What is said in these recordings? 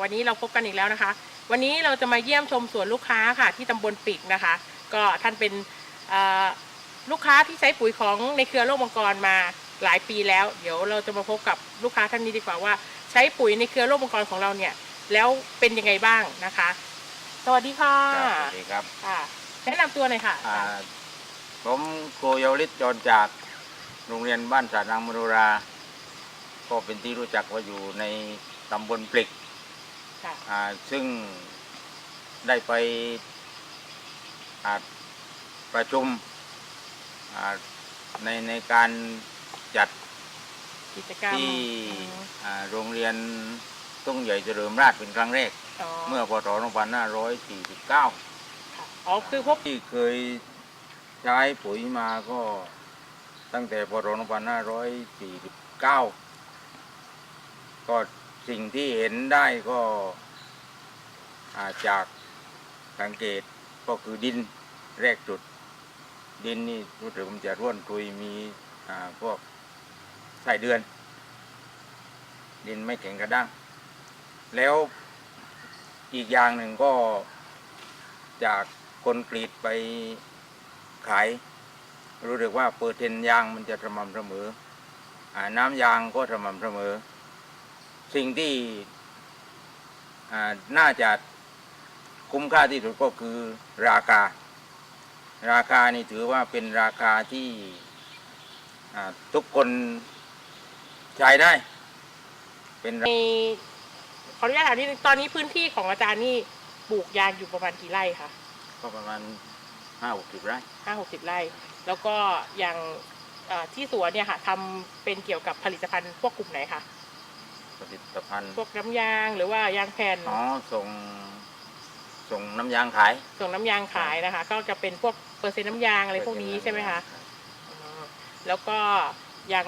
วันนี้เราพบกันอีกแล้วนะคะ วันนี้เราจะมาเยี่ยมชมสวนลูกค้าค่ะ ที่ตำบลปิกนะคะ ก็ท่านเป็นเอ่อลูกค้าที่ใช้ปุ๋ยของในเครือโลกมังกรมาหลายปีแล้ว เดี๋ยวเราจะมาพบกับลูกค้าท่านนี้ดีกว่าว่า ใช้ปุ๋ยในเครือโลกมังกรของเราเนี่ย แล้วเป็นยังไงบ้างนะคะ สวัสดีค่ะครับสวัสดีครับค่ะแนะนำตัวหน่อยค่ะอ่าผมครูเยาวฤทธิ์จรจากโรงเรียนบ้านสระนางมโนรา ก็เป็นที่รู้จักว่าอยู่ในตำบลปลิก ค่ะ อ่าซึ่งได้ไปอ่าประชุมอ่าในในการจัดกิจกรรมที่อืมอ่าโรงเรียนตุ้งใหญ่เฉลิมราชเป็นครั้งแรก อ๋อเมื่อพศ2549 ค่ะอ๋อคือพวกที่เคยใช้ปุ๋ยมาก็ตั้งแต่พศ2549 ก็ สิ่งที่เห็นได้ก็าจากสังเกตก็คือดินแรกจุด ดินนี่รู้สึกมันจะร่วนคุยมีพวกไส้เดือน ดินไม่แข็งกระด้าง แล้วอีกอย่างหนึ่งก็จากคนกรีดไปขาย รู้สึกว่าเปอร์เซ็นต์ยางมันจะสม่ำเสมออน้ำยางก็สม่ำเสมอ สิ่งที่อ่าน่าจะคุ้มค่าที่สุดก็คือราคา ราคานี่ถือว่าเป็นราคาที่อ่าทุกคนใช้ได้ เป็นราในขออนุญาตถามนิดนึงตอนนี้พื้นที่ของอาจารย์นี่ปลูกยางอยู่ประมาณกี่ไร่คะก็ประมาณห้าหกสิบไร่ห้าหกสิบไร่ แล้วก็อย่างเอ่อที่สวนเนี่ยค่ะทำเป็นเกี่ยวกับผลิตภัณฑ์พวกกลุ่มไหนคะ ผลิตภัณฑ์พวกน้ำยางหรือว่ายางแผ่นอ๋อส่ง ส่งน้ำยางขาย ส่งน้ำยางขายนะคะ ก็จะเป็นพวกเปอร์เซ็นต์น้ำยางอะไรพวกนี้ใช่ไหมคะอ๋อแล้วก็อย่าง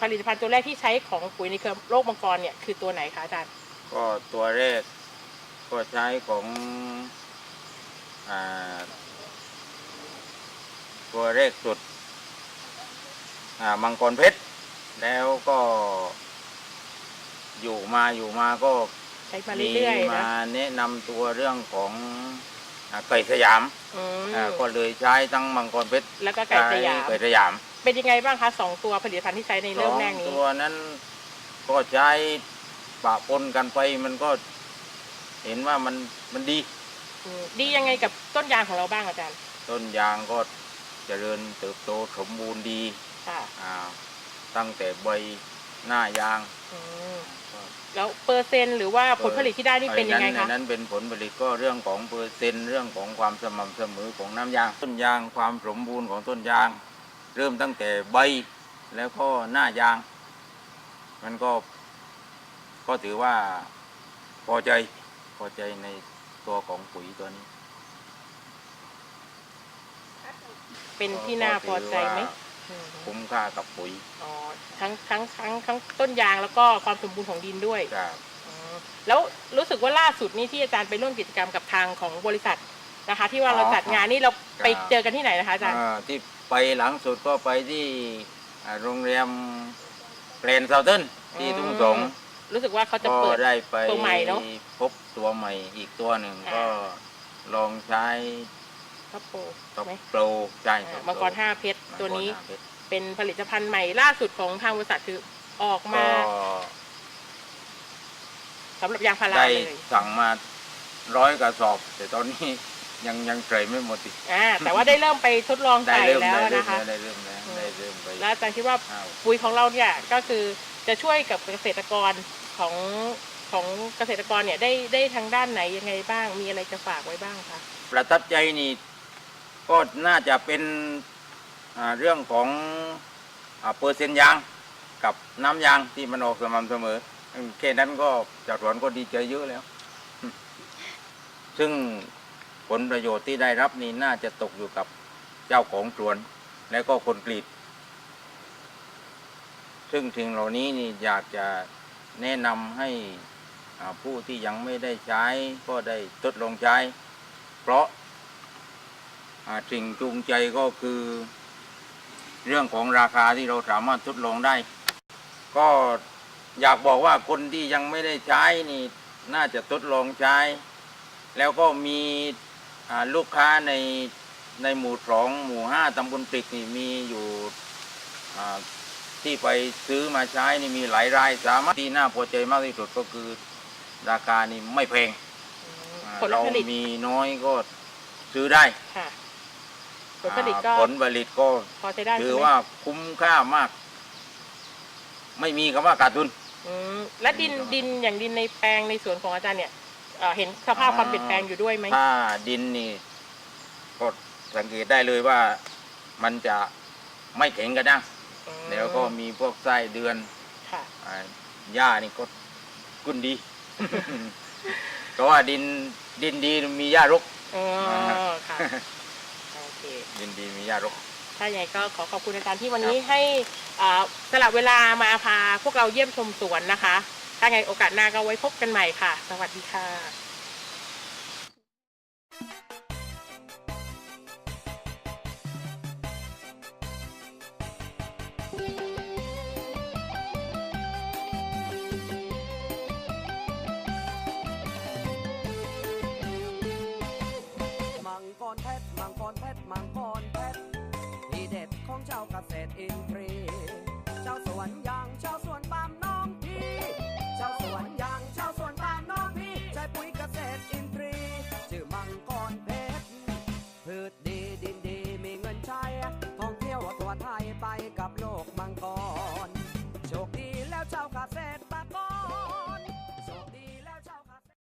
ผลิตภัณฑ์ตัวแรกที่ใช้ของปุ๋ยในเครือโรคมังกรเนี่ยคือตัวไหนคะอาจารย์ก็ตัวแรกก็ใช้ของอ่าตัวแรกสุดอ่ามังกรเพชรแล้วก็ อยู่มาอยู่มาก็ใช้มาเรื่อยๆมานะแนะนำตัวเรื่องของอ่าไก่สยามอืมอ่าก็เลยใช้ทั้งมังกรเพชรแล้วก็ไก่สยามไก่สยามเป็นยังไงบ้างคะสองตัวผลิตภัณฑ์ที่ใช้ในสเริ่อมงแรกนี้ ตัวนั้นก็ใช้ปะปนกันไปมันก็เห็นว่ามันมันดี อืมดียังไงกับต้นยางของเราบ้างอาจารย์ต้นยางก็เจริญเติบโตสมบูรณ์ดีค่ะอ่าตั้งแต่ใบหน้ายางอืมก็ แล้วเปอร์เซ็นต์หรือว่าผลผลิตที่ได้นี่เป็นยังไงในคะนั้นเป็นผลผลิตก็เรื่องของเปอร์เซ็นต์เรื่องของความสม่ำเสมอของน้ำยาง ต้นยางความสมบูรณ์ของต้นยาง เริ่มตั้งแต่ใบแล้วก็หน้ายาง มันก็ ก็ถือว่าพอใจพอใจในตัวของปุ๋ยตัวนี้ เป็นที่น่าพอใจไหมก็ถือว่าอืม คุ้มค่ากับปุ๋ยอ๋อทั้งทั้งทั้งทั้งต้นยางแล้วก็ความสมบูรณ์ของดินด้วยจากอ๋อแล้วรู้สึกว่าล่าสุดนี่ที่อาจารย์ไปร่วมกิจกรรมกับทางของบริษัทนะคะ ที่ว่าเราจัดงานนี่เราไปเจอกันที่ไหนนะคะอาจารย์อ่าที่ไปหลังสุดก็ไปที่อ่าโรงแรมเกรนเซาเทิร์นที่ทุ่งสงรู้สึกว่าเขาจะก็เปิด ได้ไปตัวใหม่เนอะพบตัวใหม่อีกตัวหนึ่งอ่า ก็ลองใช้ท็อปโปรท็อปไหมโปรใช่อ่า Top มังกร Pro ห้าเพชรมังกร ตัวนี้ห้าเพชรเป็นผลิตภัณฑ์ใหม่ล่าสุดของทางบริษัทคือออกมาก็สำหรับยางพาราได้เลยสั่งมาร้อยกระสอบ แต่ตอนนี้ยังยังใส่ไม่หมดอีกอ่าแต่ว่าได้เริ่มไปทดลองได้ใส่เริ่มแล้วได้เริ่มนะคะได้เริ่มแล้วอืมได้เริ่มไปแล้วอาจารย์คิดว่าอ้าวปุ๋ยของเราเนี่ยก็คือจะช่วยกับเกษตรกรของของเกษตรกรเนี่ยได้ได้ทางด้านไหนยังไงบ้าง มีอะไรจะฝากไว้บ้างคะประทับใจนี่ก็น่าจะเป็นอ่า เรื่องของอเปอร์เซ็นต์ยางกับน้ำยางที่มันออกสม่ำเสมอแค่นั้นก็จากสวนก็ดีใจเยอะแล้ว ซึ่งผลประโยชน์ที่ได้รับนี่น่าจะตกอยู่กับเจ้าของสวน และก็คนกรีด ซึ่งสิ่งเหล่านี้นี่อยากจะแนะนำให้ผู้ที่ยังไม่ได้ใช้ก็ได้ทดลองใช้ เพราะสิ่งจูงใจก็คือ เรื่องของราคาที่เราสามารถทดลองได้ ก็อยากบอกว่าคนที่ยังไม่ได้ใช้นี่น่าจะทดลองใช้ แล้วก็มีอ่าลูกค้าในในหมู่สองหมู่ห้าตำบลปริกนี่มีอยู่อ่าที่ไปซื้อมาใช้นี่มีหลายรายสามารถที่น่าพอใจมากที่สุดก็คือราคานี่ไม่แพงอืมอ่าผลเราผลิตมีน้อยก็ซื้อได้ค่ะ ผลผลิตก็อ่าผลผลิตก็พอใช้ได้ถืใช่อไหมว่าคุ้มค่ามาก ไม่มีคำว่าขาดทุนอืมและดินไม่ต้องดินอย่างดินในแปลงในสวนของอาจารย์เนี่ยเอ่อเห็นสภาพความเปลี่ยนแปลงอยู่ด้วยไหมถ้าดินนี่ก็สังเกตได้เลยว่ามันจะไม่แข็งกระด้างอืมแล้วก็มีพวกไส้เดือนค่ะอ่าหญ้านี่ก็กุนดีเพราะว่าดินดินดีมีหญ้ารกอ๋อค่ะโอ ยินดีมีหญ้ารก ถ้าอย่างไรก็ขอขอบคุณอาจารย์ที่วันนี้ให้อ่าสละเวลามาพาพวกเราเยี่ยมชมสวนนะคะ ถ้าไงโอกาสหน้าก็ไว้พบกันใหม่ค่ะ สวัสดีค่ะ งกรเพชรที่เด็ดของเจ้าเกษตรอินทรีย์เจ้าสวนยางเจ้าสวนปาล์ม